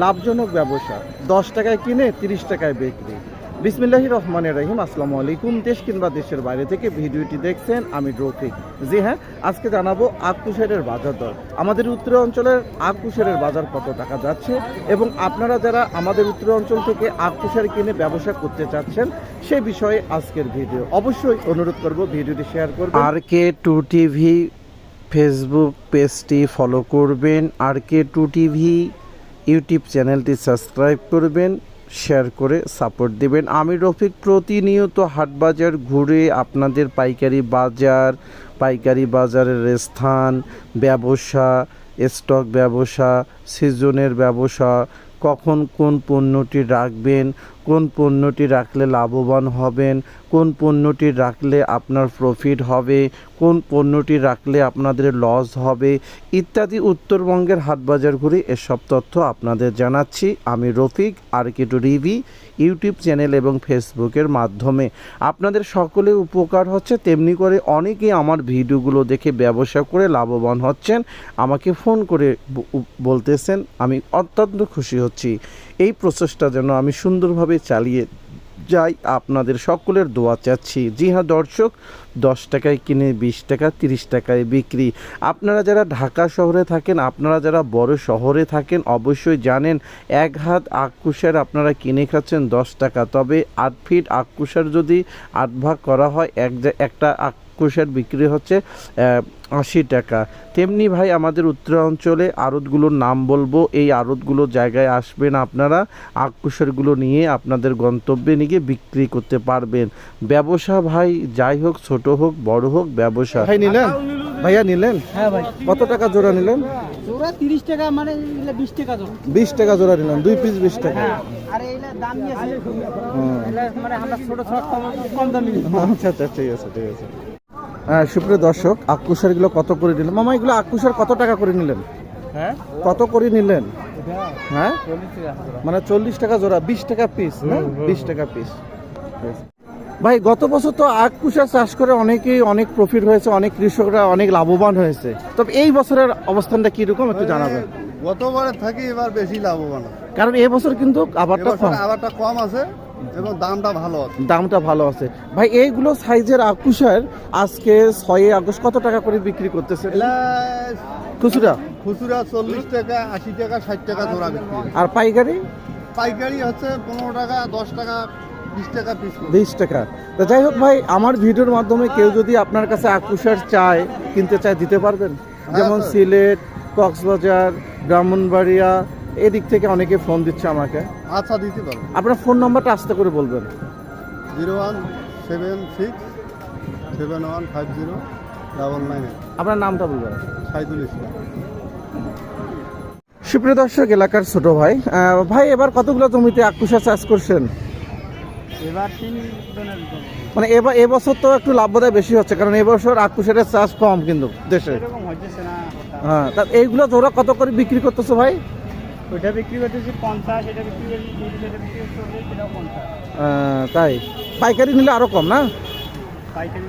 লাভজনক ব্যবসা। দশ টাকায় কিনে তিরিশ টাকায় বিক্রি। বিসমিল্লাহি রহমান রহিম, আসসালামু আলাইকুম। দেশ কিংবা দেশের বাইরে থেকে ভিডিওটি দেখছেন আমি রফিক। জি হ্যাঁ আজকে জানাব আকুশেরের বাজার দর। আমাদের উত্তর অঞ্চলের আকুশেরের বাজার কত টাকা যাচ্ছে এবং আপনারা যারা আমাদের উত্তর অঞ্চল থেকে আকুশের কিনে ব্যবসা করতে চাচ্ছেন, সে বিষয়ে আজকের ভিডিও। অবশ্যই অনুরোধ করব, ভিডিওটি শেয়ার করবেন। আর কে টু টিভি, ফেসবুক পেজটি ফলো করবেন। আর কে টু টিভি ইউটিউব চ্যানেলটি সাবস্ক্রাইব করবেন, শেয়ার করে সাপোর্ট দেবেন। আমি রফিক প্রতিনিয়ত হাটবাজার ঘুরে আপনাদের পাইকারি বাজার, পাইকারি বাজারের স্থান, ব্যবসা, স্টক ব্যবসা, সিজনের ব্যবসা, কখন কোন পণ্যটি রাখবেন কোন পণ্যটি রাখলে লাভবান হবেন, কোন পণ্যটি রাখলে আপনার প্রফিট হবে, কোন পণ্যটি রাখলে আপনাদের লস হবে, ইত্যাদি উত্তরবঙ্গের হাটবাজার ঘুরে এসব তথ্য আপনাদের জানাচ্ছি আমি রফিক আর K two TV YouTube channel এবং ফেসবুকের মাধ্যমে। আপনাদের সকলে উপকার হচ্ছে, তেমনি করে অনেকেই আমার ভিডিওগুলো দেখে ব্যবসা করে লাভবান হচ্ছেন, আমাকে ফোন করে বলতেছেন, আমি অত্যন্ত খুশি হচ্ছি। এই প্রচেষ্টা যেন আমি সুন্দরভাবে চালিয়ে যাই, আপনাদের সকলের দোয়া চাচ্ছি। জি হ্যাঁ দর্শক, দশ টাকায় কিনে, বিশ টাকা, তিরিশ টাকায় বিক্রি। আপনারা যারা ঢাকা শহরে থাকেন, আপনারা যারা বড় শহরে থাকেন, অবশ্যই জানেন এক হাত আকুশের আপনারা কিনে খাচ্ছেন দশ টাকা। তবে আট ফিট আকুশের যদি আট ভাগ করা হয়, এক একটা আকুশের বিক্রি হচ্ছে আশি টাকা। তেমনি ভাই আমাদের উত্তরাঞ্চলে আড়তগুলোর নাম বলব। এই আড়তগুলো জায়গায় আসবেন আপনারা আকুশেরগুলো নিয়ে আপনাদের গন্তব্যে নিয়ে বিক্রি করতে পারবেন। ব্যবসা ভাই যাই হোক ছোট হোক বড় হোক ব্যবসা। ভাই নিলেন? ভাইয়া নিলেন? হ্যাঁ ভাই। কত টাকা জোড়া নিলেন? জোড়া তিরিশ টাকা মানে এগুলা বিশ টাকা জোড়া। বিশ টাকা জোড়া নিলেন দুই পিস বিশ টাকা। হ্যাঁ আর দাম। মানে আমরা ছোট ছোট কম কম দামি আচ্ছা আচ্ছা ঠিক আছে ঠিক আছে। সুপ্রিয় দর্শক আকুশেরগুলো কত করে নিলেন? মামা এগুলো আকুশের কত টাকা করে নিলেন? হ্যাঁ? কত করে নিলেন? হ্যাঁ। মানে চল্লিশ টাকা জোড়া বিশ টাকা পিস না? বিশ টাকা পিস ভাই গত বছর তো আখ কুশা চাষ করে অনেকেই অনেক প্রফিট হয়েছে অনেক কৃষকরা অনেক লাভবান হয়েছে। তবে এই বছরের অবস্থানটা কীরকম একটু জানাবেন? গতবারে থাকি এবার বেশি লাভবান। কারণ এই বছর কিন্তু আবারটা কম। আবারটা কম আছে এবং দামটা ভালো আছে। দামটা ভালো আছে। ভাই এইগুলো সাইজের আকুশার আজকে ছয় আগস্ট কত টাকা করে বিক্রি করতেছে খুচরা? খুচরা চল্লিশ টাকা আশি টাকা ষাট টাকা জোড়া বিক্রি আর পাইকারি? পাইকারি হচ্ছে পনেরো টাকা দশ টাকা বিশ টাকা তো যাই হোক ভাই আমার ভিডিওর মাধ্যমে কেউ যদি আপনার কাছে আকুশার চায় কিনতে চায় দিতে পারবেন? যেমন সিলেট কক্সবাজার ব্রাহ্মণবাড়িয়া এদিক থেকে অনেকে ফোন দিচ্ছে আমাকে। আচ্ছা দিতে পারব। আপনার ফোন নাম্বারটা আস্তে করে বলবেন। Zero one seven six seven one five zero double nine আপনার নামটা বলবেন। সাইদুল ইসলাম। সুপ্রিয় দর্শক এলাকার ছোট ভাই ভাই এবার কতগুলো জমিতে আকুশা চাষ করছেন? এবার তিন মানে এবার এবছর তো একটু লাভবোধয় বেশি হচ্ছে কারণ এবছর আকুশের চাষ কম কিন্তু দেশে। এরকম হইতেছে না। হ্যাঁ তা এইগুলো জোড়া কত করে বিক্রি করতেছো ভাই? ওইটা বিক্রি করতেছি পঞ্চাশ এটা বিক্রি করছি তিরিশ এটা বিক্রি করছি এটাও পঞ্চাশ। তাই? পাইকারি নিলে আরও কম না? পাইকারি